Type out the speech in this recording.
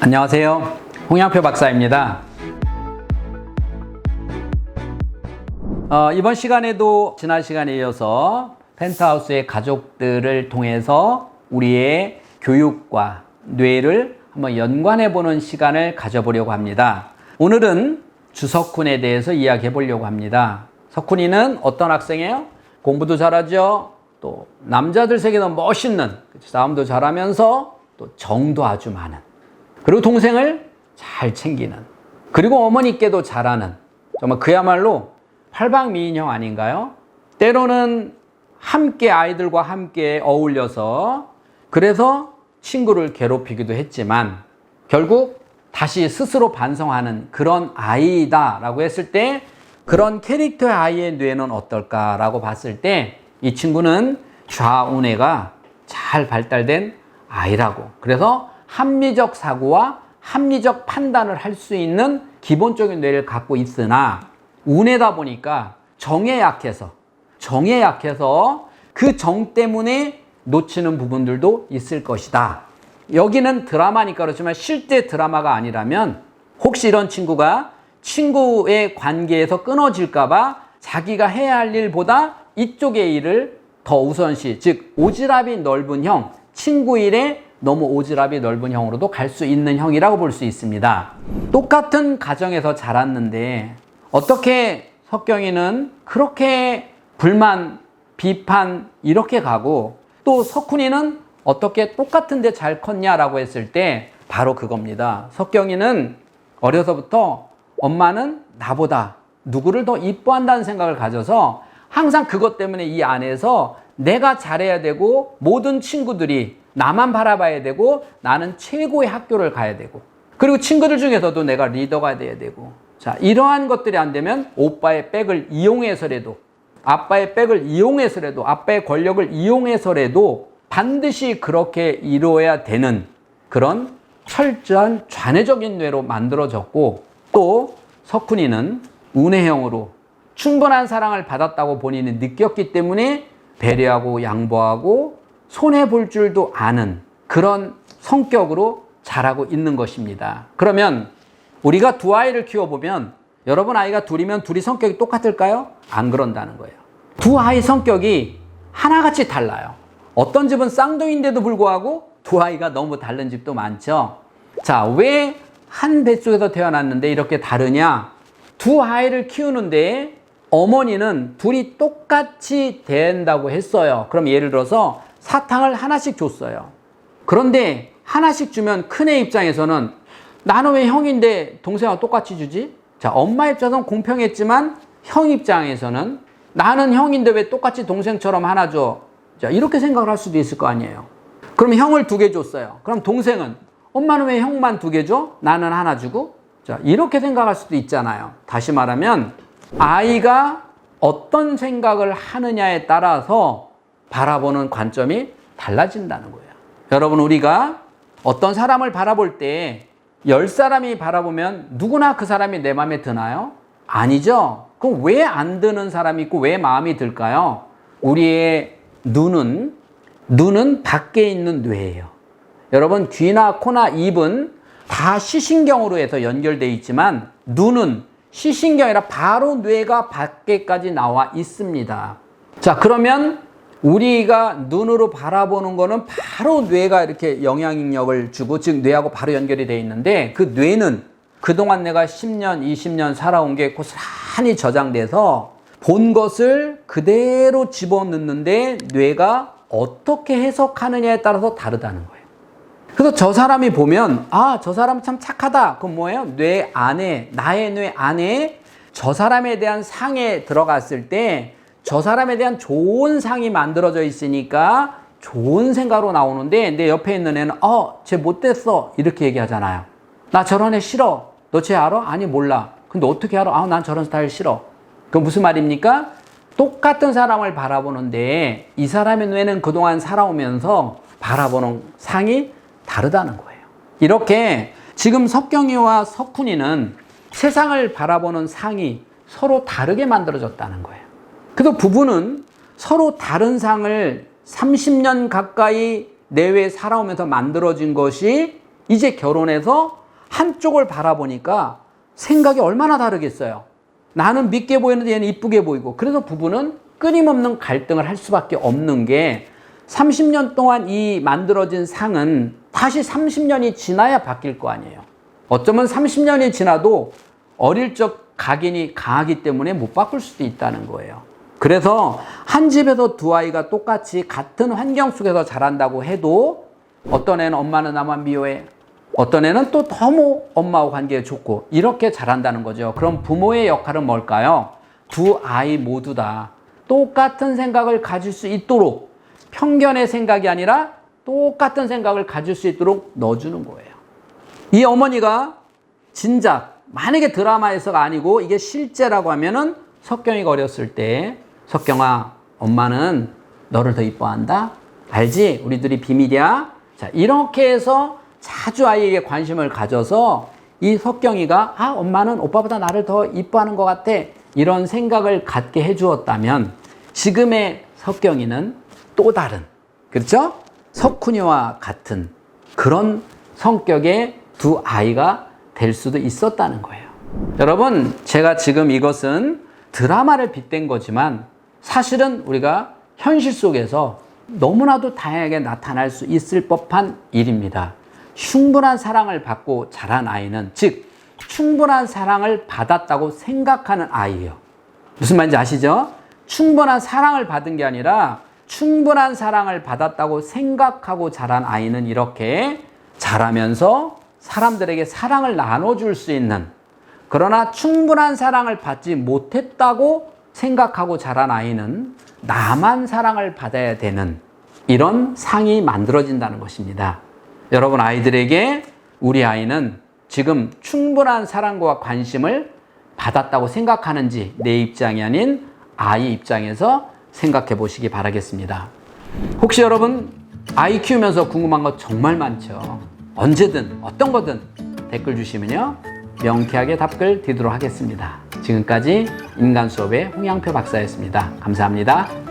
안녕하세요. 홍양표 박사입니다. 어, 이번 시간에도 지난 시간에 이어서 펜트하우스의 가족들을 통해서 우리의 교육과 뇌를 한번 연관해 보는 시간을 가져보려고 합니다. 오늘은 주석훈에 대해서 이야기해 보려고 합니다. 석훈이는 어떤 학생이에요? 공부도 잘하죠. 또 남자들 세계는 멋있는? 싸움도 잘하면서 또 정도 아주 많은 그리고 동생을 잘 챙기는 그리고 어머니께도 잘하는 정말 그야말로 팔방미인형 아닌가요? 때로는 함께 아이들과 함께 어울려서 그래서 친구를 괴롭히기도 했지만 결국 다시 스스로 반성하는 그런 아이다 라고 했을 때 그런 캐릭터의 아이의 뇌는 어떨까라고 봤을 때 이 친구는 좌우뇌가 잘 발달된 아이라고. 그래서 합리적 사고와 합리적 판단을 할 수 있는 기본적인 뇌를 갖고 있으나 운에다 보니까 정에 약해서 정에 약해서 그 정 때문에 놓치는 부분들도 있을 것이다. 여기는 드라마니까 그렇지만 실제 드라마가 아니라면 혹시 이런 친구가 친구의 관계에서 끊어질까봐 자기가 해야 할 일보다 이쪽의 일을 더 우선시, 즉, 오지랖이 넓은 형, 친구 일에 너무 오지랖이 넓은 형으로도 갈 수 있는 형이라고 볼 수 있습니다. 똑같은 가정에서 자랐는데 어떻게 석경이는 그렇게 불만, 비판 이렇게 가고 또 석훈이는 어떻게 똑같은데 잘 컸냐라고 했을 때 바로 그겁니다. 석경이는 어려서부터 엄마는 나보다 누구를 더 이뻐한다는 생각을 가져서 항상 그것 때문에 이 안에서 내가 잘해야 되고 모든 친구들이 나만 바라봐야 되고 나는 최고의 학교를 가야 되고. 그리고 친구들 중에서도 내가 리더가 돼야 되고. 자 이러한 것들이 안 되면 오빠의 백을 이용해서라도 아빠의 백을 이용해서라도 아빠의 권력을 이용해서라도 반드시 그렇게 이루어야 되는 그런 철저한 좌뇌적인 뇌로 만들어졌고 또 석훈이는 운해형으로 충분한 사랑을 받았다고 본인이 느꼈기 때문에 배려하고 양보하고 손해 볼 줄도 아는 그런 성격으로 자라고 있는 것입니다. 그러면 우리가 두 아이를 키워보면 여러분 아이가 둘이면 둘이 성격이 똑같을까요? 안 그런다는 거예요. 두 아이 성격이 하나같이 달라요. 어떤 집은 쌍둥이인데도 불구하고 두 아이가 너무 다른 집도 많죠. 자, 왜 한 뱃속에서 태어났는데 이렇게 다르냐? 두 아이를 키우는데 어머니는 둘이 똑같이 된다고 했어요. 그럼 예를 들어서 사탕을 하나씩 줬어요. 그런데 하나씩 주면 큰 애 입장에서는 나는 왜 형인데 동생하고 똑같이 주지? 자, 엄마 입장에서는 공평했지만 형 입장에서는 나는 형인데 왜 똑같이 동생처럼 하나 줘? 자, 이렇게 생각을 할 수도 있을 거 아니에요. 그럼 형을 두 개 줬어요. 그럼 동생은 엄마는 왜 형만 두 개 줘? 나는 하나 주고? 자, 이렇게 생각할 수도 있잖아요. 다시 말하면 아이가 어떤 생각을 하느냐에 따라서 바라보는 관점이 달라진다는 거예요. 여러분, 우리가 어떤 사람을 바라볼 때 열 사람이 바라보면 누구나 그 사람이 내 마음에 드나요? 아니죠. 그럼 왜 안 드는 사람이 있고 왜 마음이 들까요? 우리의 눈은, 눈은 밖에 있는 뇌예요. 여러분, 귀나 코나 입은 다 시신경으로 해서 연결되어 있지만 눈은 시신경이 아니라 바로 뇌가 밖에까지 나와 있습니다. 자, 그러면 우리가 눈으로 바라보는 거는 바로 뇌가 이렇게 영향력을 주고 즉 뇌하고 바로 연결이 되어 있는데 그 뇌는 그동안 내가 10년, 20년 살아온 게 고스란히 저장돼서 본 것을 그대로 집어넣는데 뇌가 어떻게 해석하느냐에 따라서 다르다는 거예요. 그래서 저 사람이 보면 아, 저 사람 참 착하다. 그건 뭐예요? 뇌 안에 나의 뇌 안에 저 사람에 대한 상에 들어갔을 때 저 사람에 대한 좋은 상이 만들어져 있으니까 좋은 생각으로 나오는데 내 옆에 있는 애는 어, 쟤 못됐어. 이렇게 얘기하잖아요. 나 저런 애 싫어. 너 쟤 알아? 아니 몰라. 근데 어떻게 알아? 아, 난 저런 스타일 싫어. 그건 무슨 말입니까? 똑같은 사람을 바라보는데 이 사람의 뇌는 그동안 살아오면서 바라보는 상이 다르다는 거예요. 이렇게 지금 석경이와 석훈이는 세상을 바라보는 상이 서로 다르게 만들어졌다는 거예요. 그래서 부부는 서로 다른 상을 30년 가까이 내외에 살아오면서 만들어진 것이 이제 결혼해서 한쪽을 바라보니까 생각이 얼마나 다르겠어요. 나는 믿게 보이는데 얘는 이쁘게 보이고 그래서 부부는 끊임없는 갈등을 할 수밖에 없는 게 30년 동안 이 만들어진 상은 다시 30년이 지나야 바뀔 거 아니에요. 어쩌면 30년이 지나도 어릴 적 각인이 강하기 때문에 못 바꿀 수도 있다는 거예요. 그래서 한 집에서 두 아이가 똑같이 같은 환경 속에서 자란다고 해도 어떤 애는 엄마는 나만 미워해. 어떤 애는 또 너무 엄마와 관계가 좋고 이렇게 자란다는 거죠. 그럼 부모의 역할은 뭘까요? 두 아이 모두 다 똑같은 생각을 가질 수 있도록 편견의 생각이 아니라 똑같은 생각을 가질 수 있도록 넣어주는 거예요. 이 어머니가 진작 만약에 드라마에서가 아니고 이게 실제라고 하면은 석경이가 어렸을 때 석경아 엄마는 너를 더 이뻐한다? 알지? 우리들이 비밀이야? 자 이렇게 해서 자주 아이에게 관심을 가져서 이 석경이가 아 엄마는 오빠보다 나를 더 이뻐하는 것 같아. 이런 생각을 갖게 해주었다면 지금의 석경이는 또 다른 그렇죠? 석훈이와 같은 그런 성격의 두 아이가 될 수도 있었다는 거예요. 여러분, 제가 지금 이것은 드라마를 빗댄 거지만 사실은 우리가 현실 속에서 너무나도 다양하게 나타날 수 있을 법한 일입니다. 충분한 사랑을 받고 자란 아이는, 즉, 충분한 사랑을 받았다고 생각하는 아이예요. 무슨 말인지 아시죠? 충분한 사랑을 받은 게 아니라 충분한 사랑을 받았다고 생각하고 자란 아이는 이렇게 자라면서 사람들에게 사랑을 나눠줄 수 있는 그러나 충분한 사랑을 받지 못했다고 생각하고 자란 아이는 나만 사랑을 받아야 되는 이런 상이 만들어진다는 것입니다. 여러분 아이들에게 우리 아이는 지금 충분한 사랑과 관심을 받았다고 생각하는지 내 입장이 아닌 아이 입장에서 생각해 보시기 바라겠습니다. 혹시 여러분 아이 키우면서 궁금한 거 정말 많죠. 언제든 어떤 거든 댓글 주시면요. 명쾌하게 답글 드리도록 하겠습니다. 지금까지 인간 수업의 홍양표 박사였습니다. 감사합니다.